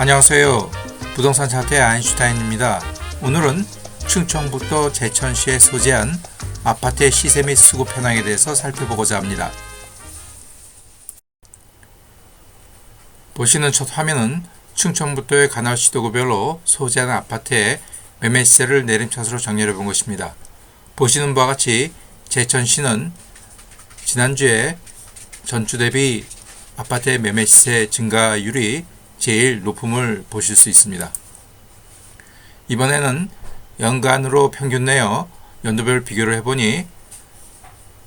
안녕하세요. 부동산 차트의 아인슈타인입니다. 오늘은 충청북도 제천시에 소재한 아파트의 시세 및 수급 현황에 대해서 살펴보고자 합니다. 보시는 첫 화면은 충청북도의 관할 시도구별로 소재한 아파트의 매매 시세를 내림차트로 정렬해 본 것입니다. 보시는 바와 같이 제천시는 지난주에 전주 대비 아파트의 매매 시세 증가율이 제일 높음을 보실 수 있습니다. 이번에는 연간으로 평균 내어 연도별 비교를 해보니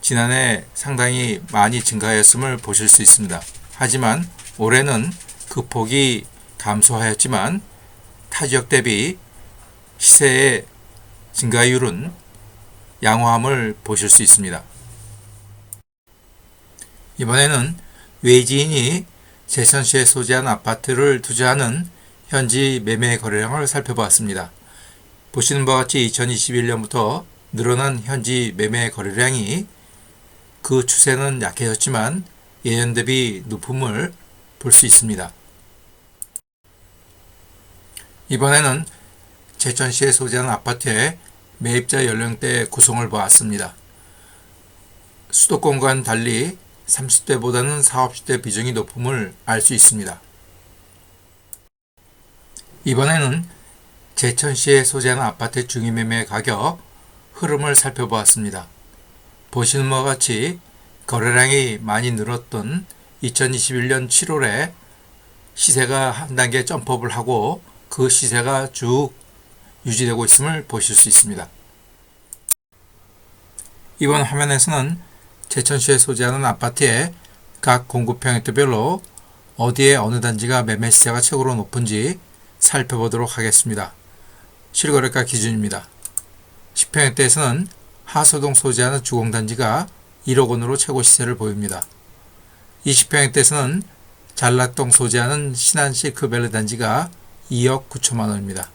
지난해 상당히 많이 증가하였음을 보실 수 있습니다. 하지만 올해는 그 폭이 감소하였지만 타 지역 대비 시세의 증가율은 양호함을 보실 수 있습니다. 이번에는 외지인이 제천시에 소재한 아파트를 투자하는 현지 매매 거래량을 살펴보았습니다. 보시는 바와 같이 2021년부터 늘어난 현지 매매 거래량이 그 추세는 약해졌지만 예년 대비 높음을 볼 수 있습니다. 이번에는 제천시에 소재한 아파트의 매입자 연령대 구성을 보았습니다. 수도권과는 달리 30대보다는 40, 50대 비중이 높음을 알 수 있습니다. 이번에는 제천시에 소재한 아파트 중위매매 가격 흐름을 살펴보았습니다. 보시는 바와 같이 거래량이 많이 늘었던 2021년 7월에 시세가 한 단계 점프업을 하고 그 시세가 쭉 유지되고 있음을 보실 수 있습니다. 이번 화면에서는 제천시에 소재하는 아파트의 각 공급 평형대별로 어디에 어느 단지가 매매 시세가 최고로 높은지 살펴보도록 하겠습니다. 실거래가 기준입니다. 10평형대에서는 하소동 소재하는 주공단지가 1억 원으로 최고 시세를 보입니다. 20평형대에서는 잘락동 소재하는 신안시 크벨르 단지가 2억 9천만 원입니다.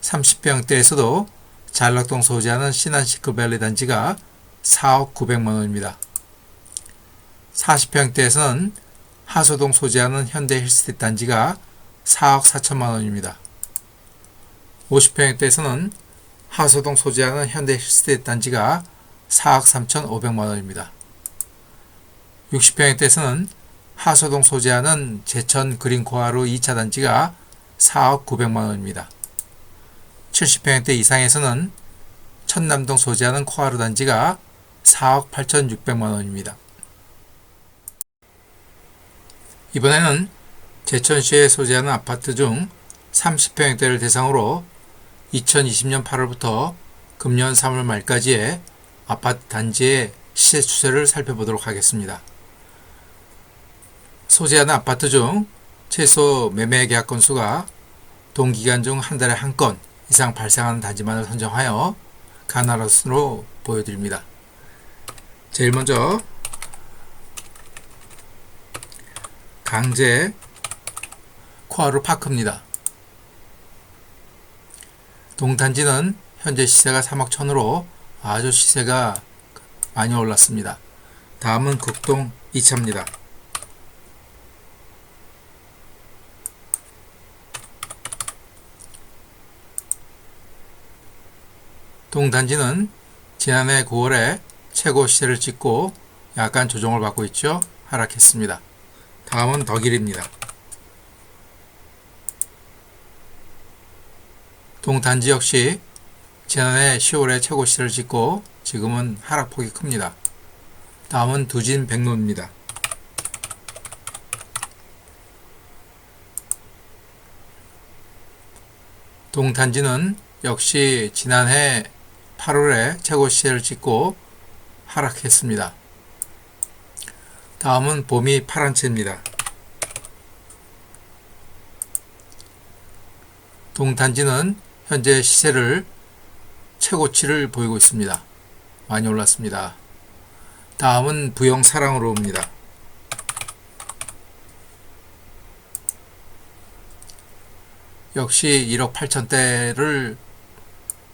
30평대에서도 잘락동 소재하는 신안시 크벨르 단지가 4억 9백만 원입니다. 40평대에서는 하소동 소재하는 현대 힐스테이트 단지가 4억 4천만 원입니다. 50평대에서는 하소동 소재하는 현대 힐스테이트 단지가 4억 3천5백만 원입니다. 60평대에서는 하소동 소재하는 제천 그린코아루 2차 단지가 4억 9백만 원입니다. 70평대 이상에서는 천남동 소재하는 코아루 단지가 4억 8,600만 원입니다. 이번에는 제천시에 소재하는 아파트 중 30평대를 대상으로 2020년 8월부터 금년 3월 말까지의 아파트 단지의 시세 추세를 살펴보도록 하겠습니다. 소재하는 아파트 중 최소 매매 계약 건수가 동기간 중 한 달에 한 건 이상 발생하는 단지만을 선정하여 가나라스로 보여드립니다. 제일 먼저 강제 코아루 파크입니다. 동단지는 현재 시세가 3억 천으로 아주 시세가 많이 올랐습니다. 다음은 극동 2차입니다. 동단지는 지난해 9월에 최고 시세를 찍고 약간 조정을 받고 있죠. 하락했습니다. 다음은 덕일입니다. 동단지 역시 지난해 10월에 최고 시세를 찍고 지금은 하락폭이 큽니다. 다음은 두진 백로입니다. 동단지는 역시 지난해 8월에 최고 시세를 찍고 하락했습니다. 다음은 봄이 파란채입니다. 동단지는 현재 시세를 최고치를 보이고 있습니다. 많이 올랐습니다. 다음은 부영 사랑으로 옵니다. 역시 1억 8천대를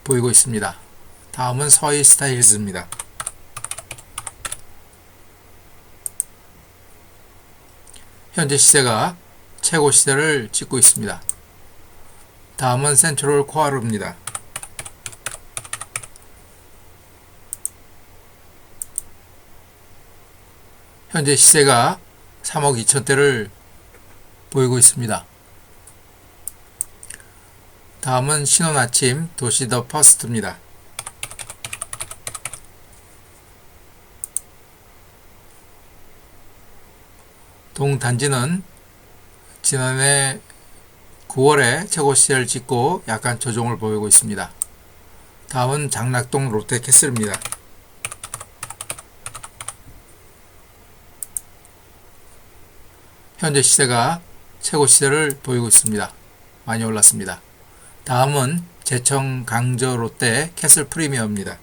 보이고 있습니다. 다음은 서희 스타일즈입니다. 현재 시세가 최고 시세를 찍고 있습니다. 다음은 센트럴 코아루입니다. 현재 시세가 3억 2천대를 보이고 있습니다. 다음은 신혼 아침 도시 더 퍼스트입니다. 동단지는 지난해 9월에 최고 시세를 찍고 약간 조정을 보이고 있습니다. 다음은 장락동 롯데캐슬입니다. 현재 시세가 최고 시세를 보이고 있습니다. 많이 올랐습니다. 다음은 제청 강저 롯데 캐슬 프리미어입니다.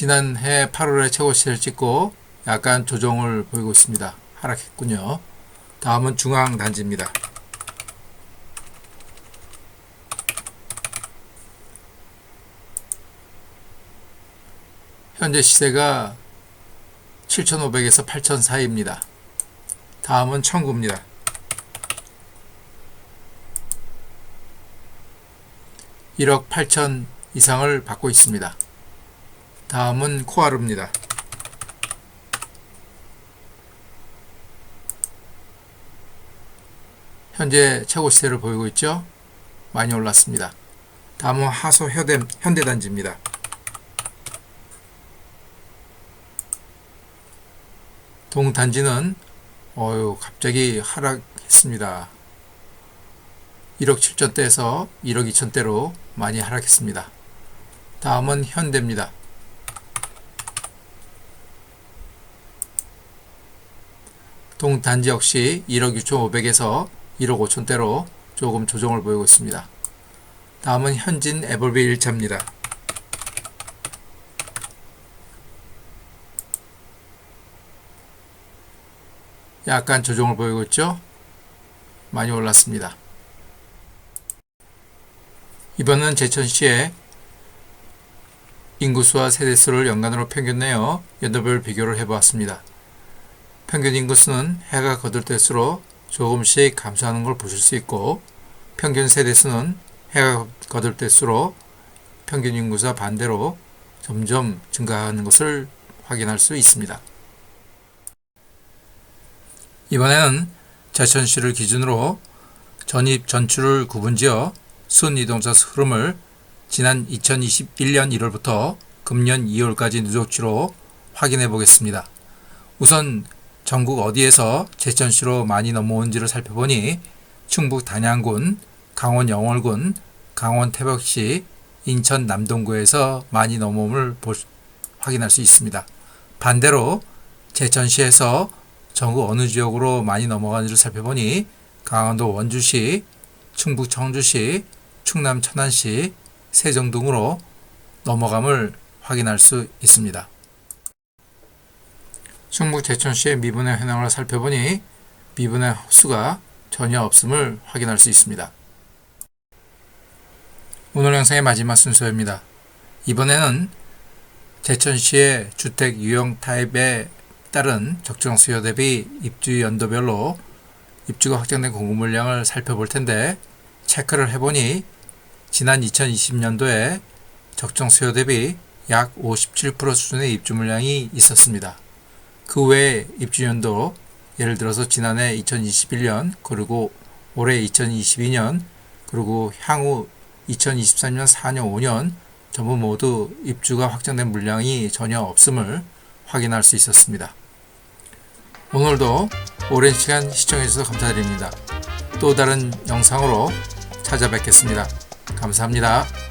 지난해 8월에 최고 시세를 찍고 약간 조정을 보이고 있습니다. 하락했군요. 다음은 중앙 단지입니다. 현재 시세가 7,500에서 8,000 사이입니다. 다음은 청구입니다. (1억 8천) 이상을 받고 있습니다. 다음은 코아루입니다. 현재 최고 시세를 보이고 있죠? 많이 올랐습니다. 다음은 하소 현대, 현대단지입니다. 동단지는 어유 갑자기 하락했습니다. 1억 7천대에서 1억 2천대로 많이 하락했습니다. 다음은 현대입니다. 동단지 역시 1억 6천5백에서 1억 5천대로 조금 조정을 보이고 있습니다. 다음은 현진 에버비 1차입니다. 약간 조정을 보이고 있죠? 많이 올랐습니다. 이번은 제천시의 인구수와 세대수를 연간으로 평균 내어 연도별 비교를 해보았습니다. 평균 인구수는 해가 거둘 때수록 조금씩 감소하는 걸 보실 수 있고 평균 세대수는 해가 거둘 때수록 평균 인구수와 반대로 점점 증가하는 것을 확인할 수 있습니다. 이번에는 제천시를 기준으로 전입 전출을 구분지어 순이동자 흐름을 지난 2021년 1월부터 금년 2월까지 누적치로 확인해 보겠습니다. 우선 전국 어디에서 제천시로 많이 넘어온지를 살펴보니 충북 단양군, 강원 영월군, 강원 태백시, 인천 남동구에서 많이 넘어옴을 확인할 수 있습니다. 반대로 제천시에서 전국 어느 지역으로 많이 넘어가는지를 살펴보니 강원도 원주시, 충북 청주시, 충남 천안시, 세종 등으로 넘어감을 확인할 수 있습니다. 충북 제천시의 미분의 현황을 살펴보니 미분의 헛수가 전혀 없음을 확인할 수 있습니다. 오늘 영상의 마지막 순서입니다. 이번에는 제천시의 주택 유형 타입에 따른 적정 수요 대비 입주 연도별로 입주가 확정된 공급 물량을 살펴볼 텐데 체크를 해보니 지난 2020년도에 적정 수요 대비 약 57% 수준의 입주 물량이 있었습니다. 그 외에 입주 연도 예를 들어서 지난해 2021년 그리고 올해 2022년 그리고 향후 2023년 4년 5년 전부 모두 입주가 확정된 물량이 전혀 없음을 확인할 수 있었습니다. 오늘도 오랜 시간 시청해주셔서 감사드립니다. 또 다른 영상으로 찾아뵙겠습니다. 감사합니다.